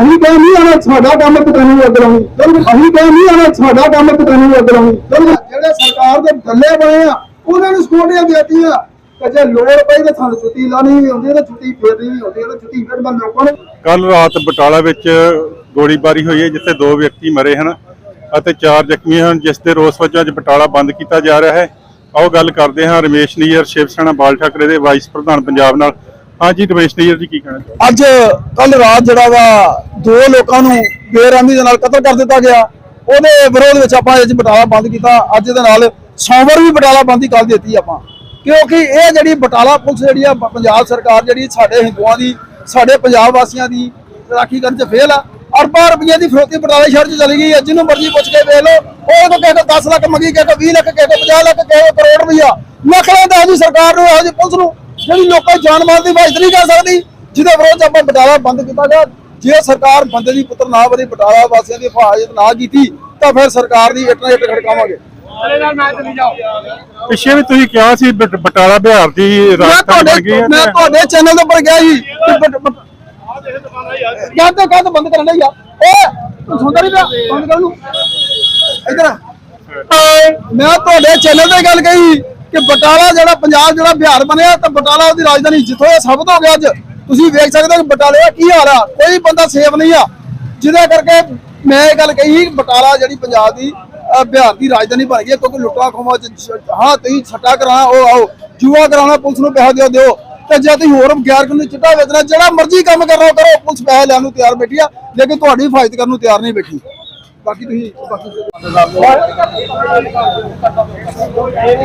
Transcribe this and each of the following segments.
ਅਸੀਂ ਕਹਿ ਨਹੀਂ ਆਣਾ ਸਾਡਾ ਕੰਮ ਤੈਨੂੰ ਅੱਗ ਲਾਉਣੀ। ਅਸੀਂ ਕਹਿ ਨਹੀਂ ਆਣਾ ਸਾਡਾ ਕੰਮ ਤੈਨੂੰ ਅੱਗ ਲਾਉਣੀ। ਜਿਹੜੇ ਸਰਕਾਰ ਦੇ ਥੱਲੇ ਬਣੇ ਆ, ਉਹਨਾਂ ਨੂੰ ਸਕੂਟੀਆਂ ਦੇਤੀਆਂ। ਕਿ ਜੇ ਲੋੜ ਪਈ ਤਾਂ ਸਾਨੂੰ ਛੁੱਟੀ ਲਾਣੀ ਵੀ ਹੁੰਦੀ ਹੈ ਛੁੱਟੀ ਫੇਰਨੀ ਵੀ ਹੁੰਦੀ ਹੈ ਛੁੱਟੀ ਫਿਰ ਮੈਂ ਲੋਕਾਂ ਨੂੰ। ਕੱਲ ਰਾਤ ਬਟਾਲਾ ਵਿੱਚ ਗੋਲੀਬਾਰੀ ਹੋਈ ਹੈ, ਜਿੱਥੇ ਦੋ ਵਿਅਕਤੀ ਮਰੇ ਹਨ ਅਤੇ ਚਾਰ ਜ਼ਖਮੀ ਹਨ, ਜਿਸ ਦੇ ਰੋਸ ਵਜੋਂ ਅੱਜ ਬਟਾਲਾ ਬੰਦ ਕੀਤਾ ਜਾ ਰਿਹਾ ਹੈ। ਆਓ ਗੱਲ ਕਰਦੇ ਹਾਂ ਰਮੇਸ਼ ਨੀਅਰ, ਸ਼ਿਵ ਸੈਨਾ ਬਾਲ ਠਾਕਰੇ ਦੇ ਵਾਈਸ ਪ੍ਰਧਾਨ ਪੰਜਾਬ ਨਾਲ। ਹਾਂਜੀ ਰਮੇਸ਼ ਨੀਰ ਜੀ, ਕੀ ਕਹਿਣਾ ਚਾਹੁੰਦੇ ਅੱਜ ਕੱਲ ਰਾਤ ਜਿਹੜਾ ਵਾ, ਦੋ ਲੋਕਾਂ ਨੂੰ ਬੇਰਹਿਮੀ ਦੇ ਨਾਲ ਕਤਲ ਕਰ ਦਿੱਤਾ ਗਿਆ। ਉਹਦੇ ਵਿਰੋਧ ਵਿੱਚ ਆਪਾਂ ਅੱਜ ਬਟਾਲਾ ਬੰਦ ਕੀਤਾ। ਅੱਜ ਦੇ ਨਾਲ ਸੋਮਵਾਰ ਵੀ ਬਟਾਲਾ ਬੰਦ ਹੀ ਕਰ ਦਿੱਤੀ ਆਪਾਂ। ਕਿਉਂਕਿ ਇਹ ਜਿਹੜੀ ਬਟਾਲਾ ਪੁਲਿਸ ਜਿਹੜੀ ਆ, ਪੰਜਾਬ ਸਰਕਾਰ ਜਿਹੜੀ ਸਾਡੇ ਹਿੰਦੂਆਂ ਦੀ, ਸਾਡੇ ਪੰਜਾਬ ਵਾਸੀਆਂ ਦੀ ਰਾਖੀ ਕਰਨ ਚ ਫੇਲ ਆ। ਅਰਬਾਂ ਰੁਪਈਏ ਦੀ ਫਿਰੋਤੀ ਬਟਾਲੇ ਸ਼ਹਿਰ ਚ ਚਲੀ ਗਈ ਹੈ ਜਿਹਨੂੰ ਮਰਜ਼ੀ ਪੁੱਛ ਕੇ ਵੇਖ ਲਓ। ਉਹ ਕੋ ਕਿਸੇ ਕੋਲ 10 ਲੱਖ ਮੰਗੀ, ਕਿਸੇ ਕੋਲ 20 ਲੱਖ, ਕਿਸੇ ਕੋਲ 50 ਲੱਖ, ਕਿਸੇ ਕੋਲ ਕਰੋੜ ਰੁਪਈਆ। ਲੱਖ ਦਾ ਜੀ ਸਰਕਾਰ ਨੂੰ, ਇਹੋ ਜਿਹੀ ਪੁਲਿਸ ਨੂੰ ਜਿਹੜੀ ਲੋਕਾਂ ਦੀ ਜਾਨ ਮਾਲ ਦੀ ਹਿਫਾਜ਼ਤ ਨਹੀਂ ਕਰ ਸਕਦੀ ਜਿਹਦੇ ਵਿਰੋਧ ਆਪਾਂ ਬਟਾਲਾ ਬੰਦ ਕੀਤਾ ਗਿਆ। ਜੇ ਸਰਕਾਰ ਬੰਦੇ ਦੀ ਪੁੱਤਰ ਨਾ ਬਣੀ ਬਟਾਲਾ ਵਾਸੀਆਂ ਦੀ ਹਿਫਾਜ਼ਤ ਨਾ ਕੀਤੀ ਤਾਂ ਫਿਰ ਸਰਕਾਰ ਦੀ ਇੱਟ ਨਾਲ ਇੱਟ ਖੜਕਾਵਾਂਗੇ। ਪਿੱਛੇ ਵੀ ਤੁਸੀਂ ਕਿਹਾ ਸੀ ਬਟ- ਬਟਾਲਾ ਬਿਹਾਰ ਦੀ ਮੈਂ ਰਾਜਧਾਨੀ ਬਣ ਗਈ ਹੈ ਮੈਂ ਤੇ- ਤੁਹਾਡੇ ਚੈਨਲ ਦੇ ਉੱਪਰ ਗਿਆ ਬਟ- ਯਾਰ। ਤਾਂ ਕਾਹ ਬੰਦ ਕਰਨ ਲਈ ਆ। ਓਏ ਤੂੰ ਸੁਣਦਾ ਨਹੀਂ ਪਿਆ? ਬੰਦ ਕਰ ਨੂੰ। ਇਧਰ ਆ। ਮੈਂ ਤੁਹਾਡੇ ਚੈਨਲ ਤੇ ਗੱਲ ਕਹੀ। ਕਿ ਬਟਾਲਾ ਜਿਹੜਾ ਪੰਜਾਬ ਜਿਹੜਾ ਬਿਹਾਰ ਬਣਿਆ ਤਾਂ ਬਟਾਲਾ ਉਹਦੀ ਰਾਜਧਾਨੀ ਜਿੱਥੋਂ ਇਹ ਸਾਬਤ ਹੋ ਗਿਆ ਅੱਜ। ਤੁਸੀਂ ਵੇਖ ਸਕਦੇ ਹੋ ਬਟਾਲੇ ਦਾ ਕੀ ਹਾਲ ਆ। ਕੋਈ ਬੰਦਾ ਸੇਫ ਨਹੀਂ ਆ। ਜਿਹਦੇ ਕਰਕੇ ਮੈਂ ਇਹ ਗੱਲ ਕਹੀ ਬਟਾਲਾ ਜਿਹੜੀ ਪੰਜਾਬ ਦੀ ਬਿਹਾਰ ਦੀ ਰਾਜਧਾਨੀ ਬਣ ਗਈ ਕਿਉਂਕਿ ਲੁੱਟਾਂ ਖੋਹਾਂ ਚ ਹਾਂ, ਤੁਸੀਂ ਛੱਟਾ ਕਰਾਉਣਾ, ਉਹ ਆਓ, ਜੂਆ ਕਰਾਉਣਾ, ਪੁਲਿਸ ਨੂੰ ਪੈਸਾ ਦਿਓ ਦਿਓ। ਤੇ ਜੇ ਤੁਸੀਂ ਹੋਰ ਗੈਰ ਕਾਨੂੰਨੀ ਚਿੱਟਾ ਵੇਚਣਾ, ਜਿਹੜਾ ਮਰਜ਼ੀ ਕੰਮ ਕਰਨਾ ਉਹ ਕਰੋ, ਪੁਲਿਸ ਪੈਸਾ ਲੈਣ ਨੂੰ ਤਿਆਰ ਬੈਠੀ ਆ, ਲੇਕਿਨ ਤੁਹਾਡੀ ਹਿਫਾਜ਼ਤ ਕਰਨ ਨੂੰ ਤਿਆਰ ਨਹੀਂ ਬੈਠੀ। ਬਾਕੀ ਤੁਸੀਂ ਬਾਕੀ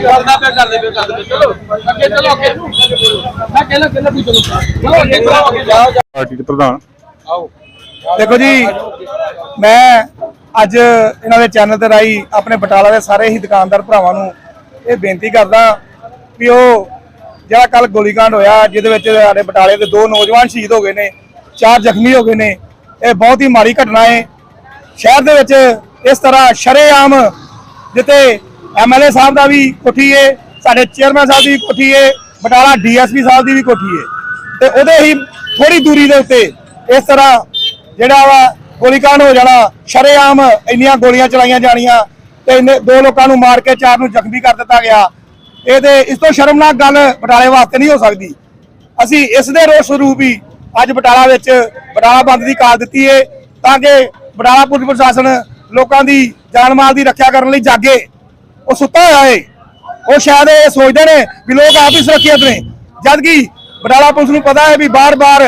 ਕਰਦਾ ਪਿਆ ਕਰਦੇ ਪਿਆ ਕਰਦੇ ਪਿਆ ਚਲੋ ਅੱਗੇ ਚਲੋ ਅੱਗੇ। ਮੈਂ ਕਹਿੰਦਾ ਕਹਿੰਦਾ ਵੀ ਚਲੋ। ਚਲੋ ਅੱਗੇ ਚਲੋ ਅੱਗੇ ਜਾਓ ਪਾਰਟੀ ਦੇ ਪ੍ਰਧਾਨ। ਦੇਖੋ ਜੀ ਮੈਂ ਅੱਜ ਇਹਨਾਂ ਦੇ ਚੈਨਲ ਤੇ ਰਾਈ ਆਪਣੇ ਬਟਾਲਾ ਦੇ ਸਾਰੇ ਹੀ ਦੁਕਾਨਦਾਰ ਭਰਾਵਾਂ ਨੂੰ ਇਹ ਬੇਨਤੀ ਕਰਦਾ ਵੀ ਉਹ ਜਿਹੜਾ ਕੱਲ ਗੋਲੀकांड ਹੋਇਆ ਜਿਹਦੇ ਵਿੱਚ ਸਾਡੇ ਬਟਾਲੇ ਦੇ ਦੋ ਨੌਜਵਾਨ ਸ਼ਹੀਦ ਹੋ ਗਏ ਨੇ ਚਾਰ ਜ਼ਖਮੀ ਹੋ ਗਏ ਨੇ ਇਹ ਬਹੁਤ ਹੀ ਮਾੜੀ ਘਟਨਾ ਹੈ ਸ਼ਹਿਰ ਦੇ ਵਿੱਚ ਇਸ ਤਰ੍ਹਾਂ ਸ਼ਰੇਆਮ ਜਿੱਥੇ ਐਮਐਲਏ ਸਾਹਿਬ ਦਾ ਵੀ ਕੋਠੀ ਏ, ਸਾਡੇ ਚੇਅਰਮੈਨ ਸਾਹਿਬ ਦੀ ਵੀ ਕੋਠੀ ਏ, ਬਟਾਲਾ ਡੀਐਸਪੀ ਸਾਹਿਬ ਦੀ ਵੀ ਕੋਠੀ ਏ। ਤੇ ਉਹਦੇ ਹੀ ਥੋੜੀ ਦੂਰੀ ਦੇ ਉੱਤੇ ਇਸ ਤਰ੍ਹਾਂ ਜਿਹੜਾ ਵਾ ਗੋਲੀਕਾਂਡ ਹੋ ਜਾਣਾ, ਸ਼ਰੇਆਮ ਇੰਨੀਆਂ ਗੋਲੀਆਂ ਚਲਾਈਆਂ ਜਾਣੀਆਂ ਤੇ ਇੰਨੇ ਦੋ ਲੋਕਾਂ ਨੂੰ ਮਾਰ ਕੇ ਚਾਰ ਨੂੰ ਜ਼ਖਮੀ ਕਰ ਦਿੱਤਾ ਗਿਆ। ਇਹਦੇ ਇਸ ਤੋਂ ਸ਼ਰਮਨਾਕ ਗੱਲ ਬਟਾਲੇ ਵਾਸਤੇ ਨਹੀਂ ਹੋ ਸਕਦੀ। ਅਸੀਂ ਇਸ ਦੇ ਰੋਸ ਸਰੂਪ ਹੀ ਅੱਜ ਬਟਾਲਾ ਵਿੱਚ ਬਟਾਲਾ ਬੰਦ ਦੀ ਕਾਲ ਦਿੱਤੀ ਹੈ ਤਾਂ ਕਿ ਬਟਾਲਾ ਪੁਲਿਸ ਪ੍ਰਸ਼ਾਸਨ ਲੋਕਾਂ ਦੀ ਜਾਨ ਮਾਲ ਦੀ ਰੱਖਿਆ ਕਰਨ ਲਈ ਜਾਗੇ। ਉਹ ਸੁੱਤਾ ਹੋਇਆ ਏ। ਉਹ ਸ਼ਾਇਦ ਇਹ ਸੋਚਦੇ ਨੇ ਵੀ ਲੋਕ ਆਪ ਹੀ ਸੁਰੱਖਿਅਤ ਨੇ। ਜਦ ਕਿ ਬਟਾਲਾ ਪੁਲਿਸ ਨੂੰ ਪਤਾ ਹੈ ਵੀ ਬਾਰ-ਬਾਰ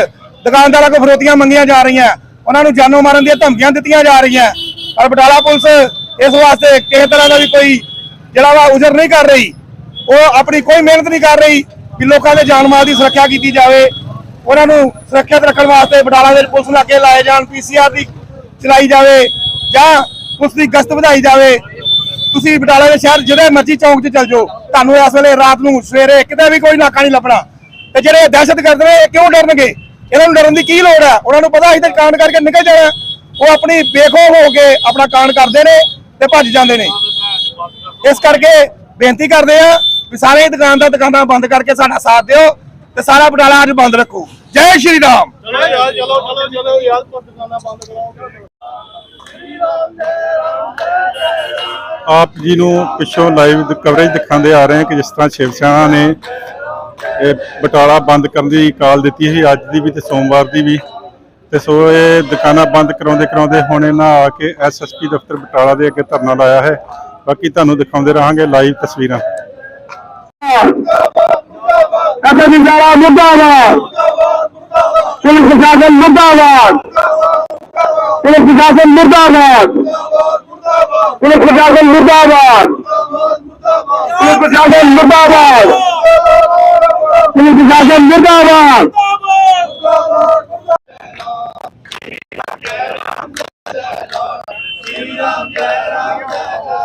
ਦੁਕਾਨਦਾਰਾਂ ਕੋਲ ਫਰੋਤੀਆਂ ਮੰਗੀਆਂ ਜਾ ਰਹੀਆਂ। ਉਹਨਾਂ ਨੂੰ ਜਾਨੋਂ ਮਾਰਨ ਦੀਆਂ ਧਮਕੀਆਂ ਦਿੱਤੀਆਂ ਜਾ ਰਹੀਆਂ। ਪਰ ਬਟਾਲਾ ਪੁਲਿਸ ਇਸ ਵਾਸਤੇ ਕਿਸੇ ਤਰ੍ਹਾਂ ਦਾ ਵੀ ਕੋਈ ਜਿਹੜਾ ਵਾ ਉਜਰ ਨਹੀਂ ਕਰ ਰਹੀ। ਉਹ ਆਪਣੀ ਕੋਈ ਮਿਹਨਤ ਨਹੀਂ ਕਰ ਰਹੀ ਵੀ ਲੋਕਾਂ ਦੇ ਜਾਨ ਮਾਲ ਦੀ ਸੁਰੱਖਿਆ ਕੀਤੀ ਜਾਵੇ। ਉਹਨਾਂ ਨੂੰ ਸੁਰੱਖਿਅਤ ਰੱਖਣ ਵਾਸਤੇ ਬਟਾਲਾ ਦੇ ਪੁਲਿਸ ਨਾਕੇ ਲਾਏ ਜਾਣ ਪੀਸੀਆਰ ਦੀ ਚਲਾਈ ਜਾਵੇ ਜਾਂ ਪੁਲਿਸ ਦੀ ਗਸ਼ਤ ਵਧਾਈ ਜਾਵੇ, ਤੁਸੀਂ ਬਟਾਲਾ ਦੇ ਸ਼ਹਿਰ ਜਿਹੜੇ ਮਰਜ਼ੀ ਚੌਂਕ 'ਚ ਚੱਲ ਜਾਓ। ਤੁਹਾਨੂੰ ਇਸ ਵੇਲੇ ਰਾਤ ਨੂੰ ਸਵੇਰੇ ਕਿਤੇ ਵੀ ਕੋਈ ਨਾਕਾ ਨਹੀਂ ਲੱਭਣਾ। ਤੇ ਜਿਹੜੇ ਦਹਿਸ਼ਤ ਕਰਦੇ ਨੇ, ਇਹ ਕਿਉਂ ਡਰਨਗੇ? ਇਹਨਾਂ ਨੂੰ ਡਰਨ ਦੀ ਕੀ ਲੋੜ ਹੈ? ਉਹਨਾਂ ਨੂੰ ਪਤਾ ਅਸੀਂ ਤਾਂ ਕਾਂਡ ਕਰਕੇ ਨਿਕਲ ਜਾਣਾ। ਉਹ ਆਪਣੀ ਬੇਖੌਫ ਹੋ ਕੇ ਆਪਣਾ ਕਾਂਡ ਕਰਦੇ ਨੇ ਤੇ ਭੱਜ ਜਾਂਦੇ ਨੇ। ਇਸ ਕਰਕੇ ਬੇਨਤੀ ਕਰਦੇ ਆ ਵੀ ਸਾਰੇ ਦੁਕਾਨਦਾਰ ਦੁਕਾਨਾਂ ਬੰਦ ਕਰਕੇ ਸਾਡਾ ਸਾਥ ਦਿਓ ਤੇ ਸਾਰਾ ਬਟਾਲਾ ਅੱਜ ਬੰਦ ਰੱਖੋ। ਜੈ ਸ਼੍ਰੀ ਰਾਮ। ਆਪ ਜੀ ਨੂੰ ਪਿੱਛੋਂ ਲਾਈਵ ਕਵਰੇਜ ਦਿਖਾਉਂਦੇ ਆ ਰਹੇ ਹਾਂ ਕਿ ਜਿਸ ਤਰ੍ਹਾਂ ਸ਼ਿਵ ਸੈਨਾ ਨੇ ਇਹ ਬਟਾਲਾ ਬੰਦ ਕਰਨ ਦੀ ਕਾਲ ਦਿੱਤੀ ਸੀ, ਅੱਜ ਦੀ ਵੀ ਤੇ ਸੋਮਵਾਰ ਦੀ ਵੀ। ਤੇ ਸੋ ਇਹ ਦੁਕਾਨਾਂ ਬੰਦ ਕਰਾਉਂਦੇ ਕਰਾਉਂਦੇ ਹੁਣ ਇਹਨਾਂ ਆ ਕੇ ਐਸਐਸਪੀ ਦਫ਼ਤਰ ਬਟਾਲਾ ਦੇ ਅੱਗੇ ਧਰਨਾ ਲਾਇਆ ਹੈ। ਬਾਕੀ ਤੁਹਾਨੂੰ ਦਿਖਾਉਂਦੇ ਰਹਾਂਗੇ ਲਾਈਵ ਤਸਵੀਰਾਂ। ਐਸਐਸਪੀ ਸਾਹਿਬ ਮੁਰਦਾਬਾਦ ਪੁਲਿਸ ਪ੍ਰਸ਼ਾਸਨ ਮੁਰਦਾਬਾਦ। ਪੁਲਿਸ ਪ੍ਰਸ਼ਾਸਨ ਮੁਰਦਾਬਾਦ। পুলিশ প্রশাসন মুর্দাবাদ পুলিশ প্রশাসন মুর্দাবাদ পুলিশ প্রশাসন মুর্দাবাদ জয় রাম জয় রাম জয় রাম জয় রাম